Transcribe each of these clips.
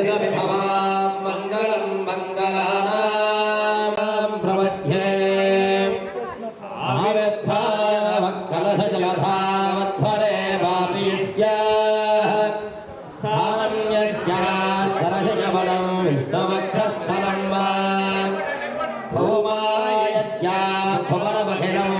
हरितविभवां मङ्गलं मङ्गलानां प्रवध्ये आविर्भावकलशजलधावध्वरे वापीस्याः सामन्यस्या सरसजवलं विष्णवक्रस्थलं वा भूमायस्या भुवनमखिलम्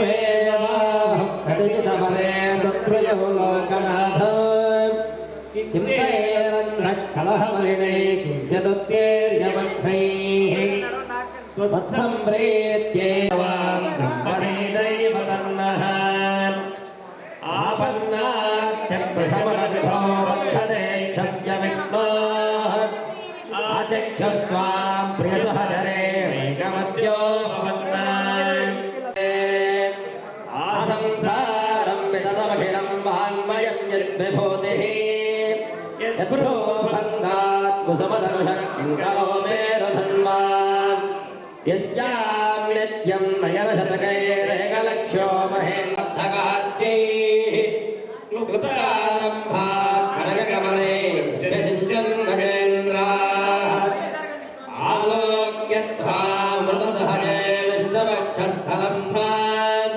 स्वामेवाभक्तदितमरे तत्रयो लोकनाथ किम्बैरन्नः किञ्चिदुत्तेर्यवक्षैः त्वत्सम्प्रेत्येवान् ब्रह्मणेनैव तन्नः आपन्नात्यप्रशमनविधो वर्धते क्षस्य विष्णोः आचक्षस्त्वां प्रियसहचरे बन्धात् कुसुमधनुषङ्करो मेरुधन्वान् यस्यां नित्यं नयनशतकैरेकलक्ष्यो महेन्द्रघात्यैः कृतारम्भात् कनककमले व्यसिञ्चन् गजेन्द्राः आलोक्यत्वा मृतसहजे विष्णुवक्षस्थलं भान्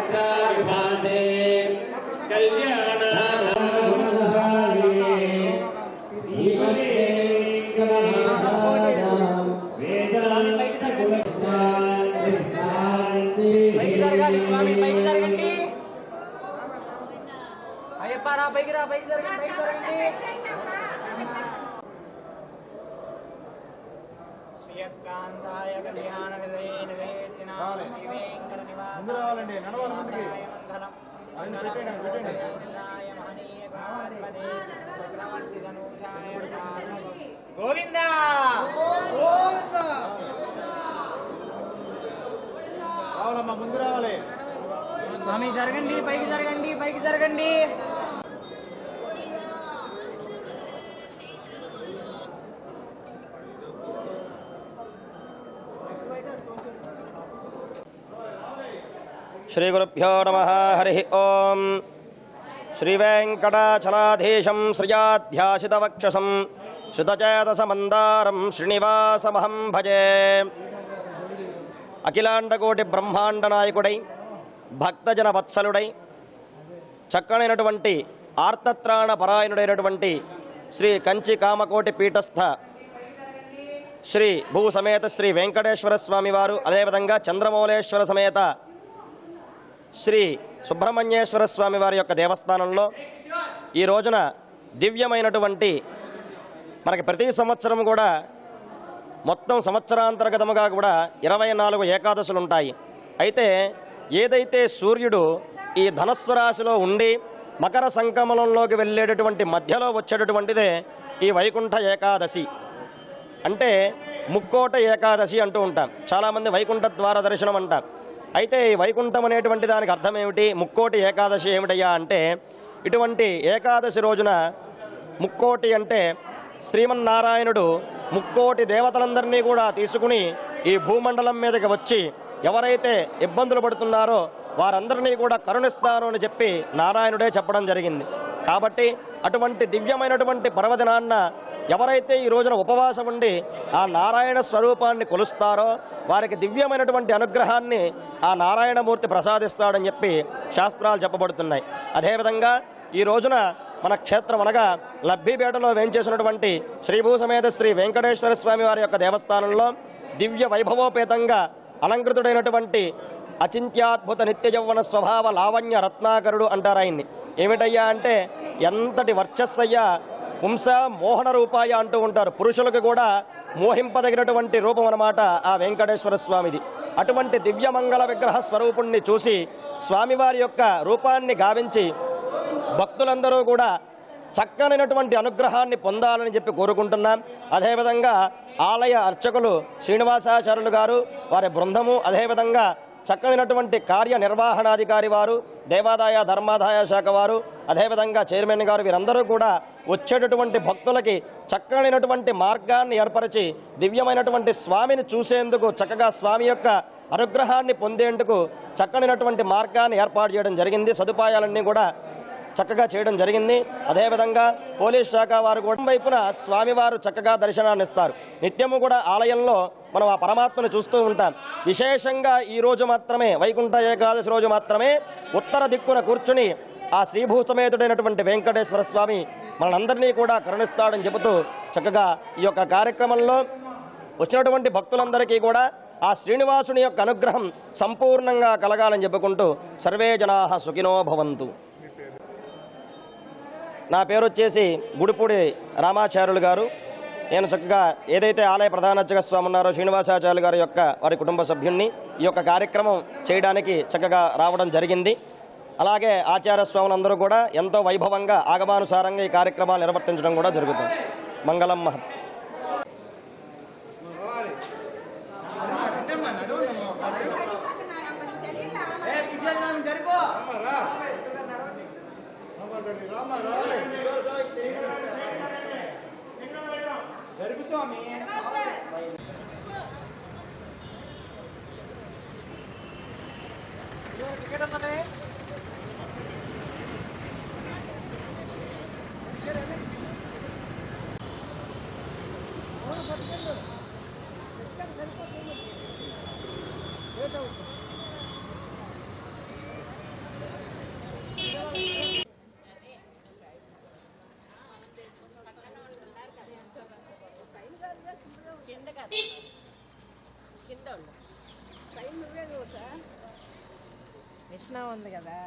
పైకి జరగాలి స్వామి పైకి జరగండి అయ్యప్ప పైకి రా పైకి జరగండి పైకి జరగండి శ్రీయకాంతాయ కళ్యాణ నివేదినా శ్రీ వెంకట రావాలండి, నడవాలి ముందుకి. ఆయన పెట్టండి, పెట్టండి. మహనీయ చక్రవర్తి ధనుజాయ గోవిందా స్వామి జరగండి పైకి జరగండి పైకి జరగండి. శ్రీగురుభ్యో నమ హరి ఓం. శ్రీవేంకటాచలాధీశం శ్రియాధ్యాసితవక్షసం శృతచేతసమందారం శ్రీనివాసమహం భజే. అఖిలాండకోటి బ్రహ్మాండ నాయకుడై భక్తజన వత్సలుడై చక్కనైనటువంటి ఆర్తత్రాణ పరాయణుడైనటువంటి శ్రీ కంచి కామకోటి పీఠస్థ శ్రీ భూ సమేత శ్రీ వెంకటేశ్వర స్వామి వారు అదేవిధంగా చంద్రమౌళేశ్వర సమేత శ్రీ సుబ్రహ్మణ్యేశ్వర స్వామి వారి యొక్క దేవస్థానంలో ఈ రోజున దివ్యమైనటువంటి మనకి ప్రతి సంవత్సరం కూడా మొత్తం సంవత్సరాంతర్గతముగా కూడా ఇరవై నాలుగు ఏకాదశులు ఉంటాయి అయితే ఏదైతే సూర్యుడు ఈ ధనస్సు రాశిలో ఉండి మకర సంక్రమణంలోకి వెళ్ళేటటువంటి మధ్యలో వచ్చేటటువంటిదే ఈ వైకుంఠ ఏకాదశి. అంటే ముక్కోట ఏకాదశి అంటూ ఉంటాం. చాలామంది వైకుంఠ ద్వార దర్శనం అంటాం. అయితే ఈ వైకుంఠం అనేటువంటి దానికి అర్థం ఏమిటి ముక్కోటి ఏకాదశి ఏమిటయ్యా అంటే ఇటువంటి ఏకాదశి రోజున ముక్కోటి అంటే శ్రీమన్నారాయణుడు ముక్కోటి దేవతలందరినీ కూడా తీసుకుని ఈ భూమండలం మీదకి వచ్చి ఎవరైతే ఇబ్బందులు పడుతున్నారో వారందరినీ కూడా కరుణిస్తాను అని చెప్పి నారాయణుడే చెప్పడం జరిగింది. కాబట్టి అటువంటి దివ్యమైనటువంటి పర్వదినాన్న ఎవరైతే ఈ రోజున ఉపవాసం ఉండి ఆ నారాయణ స్వరూపాన్ని కొలుస్తారో వారికి దివ్యమైనటువంటి అనుగ్రహాన్ని ఆ నారాయణమూర్తి ప్రసాదిస్తాడని చెప్పి శాస్త్రాలు చెప్పబడుతున్నాయి. అదేవిధంగా ఈ రోజున మన క్షేత్రం అనగా లబ్బిపేటలో వేంచేసినటువంటి శ్రీభూసమేత శ్రీ వెంకటేశ్వర స్వామి వారి యొక్క దేవస్థానంలో దివ్య వైభవోపేతంగా అలంకృతుడైనటువంటి అచింత్యాద్భుత నిత్య యౌవన స్వభావ లావణ్య రత్నాకరుడు అంటారు ఆయన్ని. ఏమిటయ్యా అంటే ఎంతటి వర్చస్సయ్యా పుంస మోహన రూపాయ అంటూ ఉంటారు. పురుషులకు కూడా మోహింపదగినటువంటి రూపం అనమాట ఆ వెంకటేశ్వర స్వామిది. అటువంటి దివ్యమంగళ విగ్రహ స్వరూపుణ్ణి చూసి స్వామివారి యొక్క రూపాన్ని గావించి భక్తులందరూ కూడా చక్కనైనటువంటి అనుగ్రహాన్ని పొందాలని చెప్పి కోరుకుంటున్నాం. అదేవిధంగా ఆలయ అర్చకులు శ్రీనివాసాచార్యులు గారు వారి బృందము అదేవిధంగా చక్కనైనటువంటి కార్యనిర్వహణాధికారి వారు దేవాదాయ ధర్మాదాయ శాఖ వారు అదేవిధంగా చైర్మన్ గారు వీరందరూ కూడా వచ్చేటటువంటి భక్తులకి చక్కనైనటువంటి మార్గాన్ని ఏర్పరిచి దివ్యమైనటువంటి స్వామిని చూసేందుకు చక్కగా స్వామి యొక్క అనుగ్రహాన్ని పొందేందుకు చక్కనైనటువంటి మార్గాన్ని ఏర్పాటు చేయడం జరిగింది. సదుపాయాలన్నీ కూడా చక్కగా చేయడం జరిగింది. అదేవిధంగా పోలీస్ శాఖ వారు కూడా వైపున స్వామివారు చక్కగా దర్శనాన్ని ఇస్తారు. నిత్యము కూడా ఆలయంలో మనం ఆ పరమాత్మను చూస్తూ ఉంటాం. విశేషంగా ఈ రోజు మాత్రమే వైకుంఠ ఏకాదశి రోజు మాత్రమే ఉత్తర దిక్కున కూర్చుని ఆ శ్రీభూసమేతుడైనటువంటి వెంకటేశ్వర స్వామి మనందరినీ కూడా కరుణిస్తాడని చెబుతూ చక్కగా ఈ యొక్క కార్యక్రమంలో వచ్చినటువంటి భక్తులందరికీ కూడా ఆ శ్రీనివాసుని యొక్క అనుగ్రహం సంపూర్ణంగా కలగాలని చెప్పుకుంటూ సర్వే జనా సుఖినో భవంతు. నా పేరు వచ్చేసి గుడిపూడి రామాచార్యులు గారు. నేను చక్కగా ఏదైతే ఆలయ ప్రధాన స్వామి ఉన్నారో శ్రీనివాసాచార్యులు గారి యొక్క వారి కుటుంబ సభ్యుణ్ణి ఈ యొక్క కార్యక్రమం చేయడానికి చక్కగా రావడం జరిగింది. అలాగే ఆచార్య స్వాములందరూ కూడా ఎంతో వైభవంగా ఆగమానుసారంగా ఈ కార్యక్రమాలు నిర్వర్తించడం కూడా జరుగుతుంది. మంగళం మహత్. స్వామి టికెట్ ఉన్నది కింద కాదు కింద ఉండు పైన నువ్వే చూసా కృష్ణ ఉంది కదా.